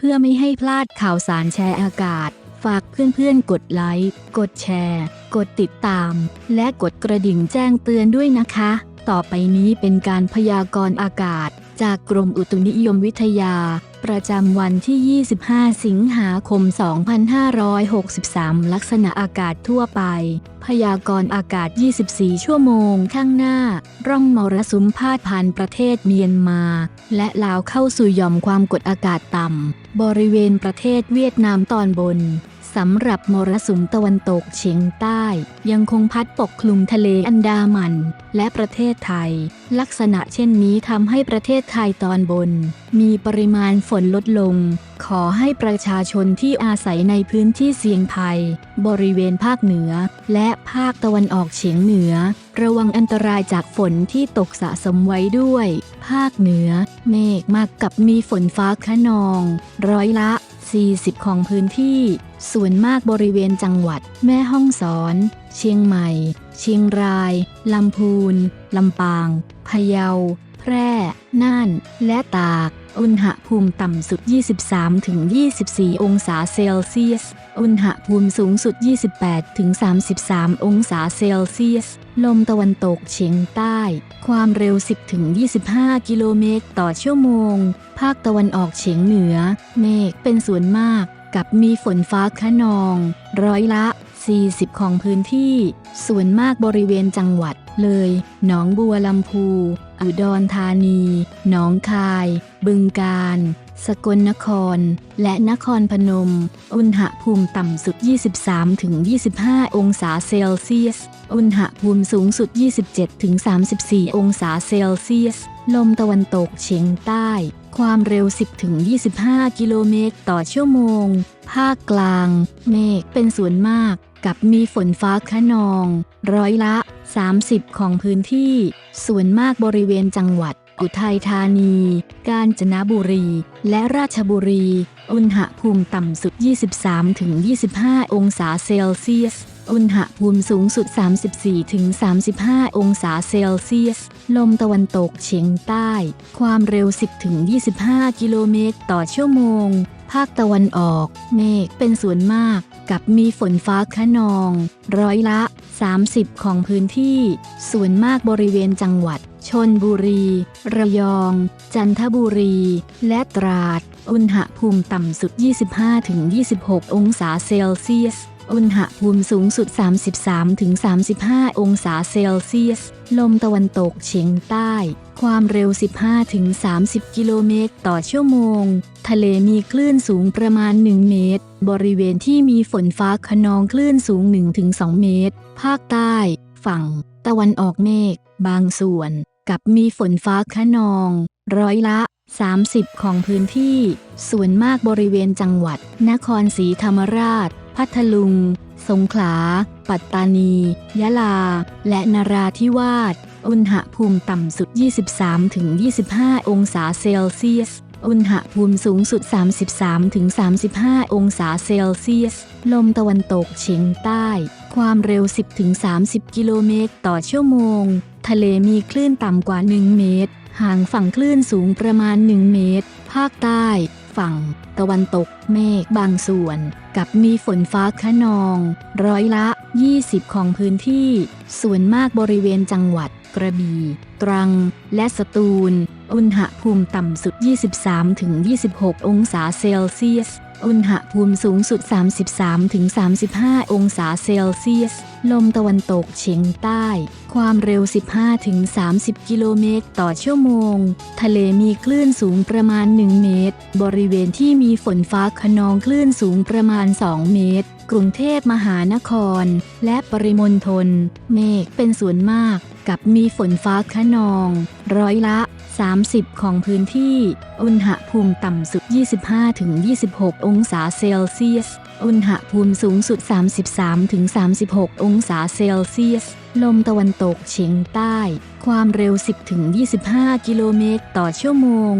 เพื่อไม่ให้พลาดข่าวสารแชร์อากาศ ฝากเพื่อนๆ กดไลค์ กดแชร์ กดติดตาม และกดกระดิ่งแจ้งเตือนด้วยนะคะ ต่อไปนี้เป็นการพยากรณ์อากาศ จากกรมอุตุนิยมวิทยา ประจำวันที่ 25 สิงหาคม 2563 ลักษณะอากาศทั่วไป พยากรณ์อากาศ 24 ชั่วโมง ข้างหน้า ร่องมรสุมพาดผ่านประเทศเมียนมา และลาวเข้าสู่ย่อมความกดอากาศต่ำ บริเวณประเทศเวียดนามตอนบน สำหรับมรสุมตะวันตกเฉียงใต้ ยังคงพัดปกคลุมทะเลอันดามัน และประเทศไทย ลักษณะเช่นนี้ทำให้ประเทศไทยตอนบน มีปริมาณฝนลดลง ขอให้ประชาชนที่อาศัยในพื้นที่เสี่ยงภัย บริเวณภาคเหนือ และภาคตะวันออกเฉียงเหนือ ระวังอันตรายจากฝนที่ตกสะสมไว้ด้วย ภาคเหนือ เมฆมากกับมีฝนฟ้าคะนอง ร้อยละ 40 ของพื้นที่ ส่วนมากบริเวณจังหวัด แม่ฮ่องสอน เชียงใหม่ เชียงราย ลำพูน ลำปาง พะเยา แพร่ น่าน และตาก อุณหภูมิต่ำสุด 23-24 องศาเซลเซียส อุณหภูมิสูงสุด 28-33 องศาเซลเซียส ลมตะวันตกเฉียงใต้ ความเร็ว 10-25 กิโลเมตรต่อชั่วโมง ภาคตะวันออกเฉียงเหนือ เมฆเป็นส่วนมาก กับมีฝนฟ้าคะนอง ร้อยละ 40 ของพื้นที่ ส่วนมากบริเวณจังหวัดเลย หนองบัวลำพูอุดรธานี หนองคาย บึงกาฬ สกลนคร และนครพนม อุณหภูมิต่ำสุด 23-25 องศาเซลเซียส อุณหภูมิสูงสุด 27-34 องศาเซลเซียส ลมตะวันตกเฉียงใต้ ความเร็ว 10-25 กิโลเมตรต่อชั่วโมง ภาคกลาง เมฆเป็นส่วนมาก กับมีฝนฟ้าคะนอง ร้อยละ 30 ของพื้นที่ ส่วนมากบริเวณจังหวัด อุทัยธานี กาญจนบุรี และราชบุรี อุณหภูมิต่ำสุด 23-25 องศาเซลเซียส อุณหภูมิสูงสุด 34-35 องศาเซลเซียส ลมตะวันตกเฉียงใต้ ความเร็ว 10-25 กิโลเมตรต่อชั่วโมง ภาคตะวันออก เมฆเป็นส่วนมากกับมีฝนฟ้าคะนอง ร้อยละ 30 ของพื้นที่ ส่วนมากบริเวณจังหวัด ชนบุรี ระยอง จันทบุรี และตราด อุณหภูมิต่ำสุด 25-26 องศาเซลเซียส อุณหภูมิสูงสุด 33-35 องศาเซลเซียส ลมตะวันตกเฉียงใต้ ความเร็ว 15-30 กิโลเมตรต่อชั่วโมง ทะเลมีคลื่นสูงประมาณ 1 เมตร บริเวณที่มีฝนฟ้าขนองคลื่นสูง 1-2 เมตร ภาคใต้ ฝั่ง ตะวันออกเมฆ บางส่วน กับมีฝนฟ้าคะนอง ร้อยละ 30 ของพื้นที่ ส่วนมากบริเวณจังหวัด นครศรีธรรมราช พัทลุง สงขลา ปัตตานี ยะลา และนราธิวาส อุณหภูมิต่ำสุด 23-25 องศาเซลเซียส อุณหภูมิสูงสุด 33-35 องศาเซลเซียส ลมตะวันตกเฉียงใต้ ความเร็ว 10-30 กิโลเมตรต่อชั่วโมง ทะเลมีคลื่นต่ำกว่า 1 เมตร ห่างฝั่งคลื่นสูงประมาณ 1 เมตร ภาคใต้ ฝั่ง ตะวันตกเมฆบางส่วน กับมีฝนฟ้าคะนอง ร้อยละ 20 ของพื้นที่ ส่วนมากบริเวณจังหวัด กระบี่ ตรัง และสตูล อุณหภูมิต่ำสุด 23-26 องศาเซลเซียส อุณหภูมิสูงสุด 33-35 องศาเซลเซียส ลมตะวันตกเฉียงใต้ ความเร็ว 15-30 กิโลเมตรต่อชั่วโมง ทะเลมีคลื่นสูงประมาณ 1 เมตร บริเวณที่มีฝนฟ้าขนองคลื่นสูงประมาณ 2 เมตรกรุงเทพมหานคร และปริมณฑลเมฆเป็นส่วนมาก กับมีฝนฟ้าคะนอง ร้อยละ 30 ของพื้นที่ อุณหภูมิต่ำสุด 25-26 องศาเซลเซียส อุณหภูมิสูงสุด 33-36 องศาเซลเซียส ลมตะวันตกเฉียงใต้ ความเร็ว 10-25 กิโลเมตรต่อชั่วโมง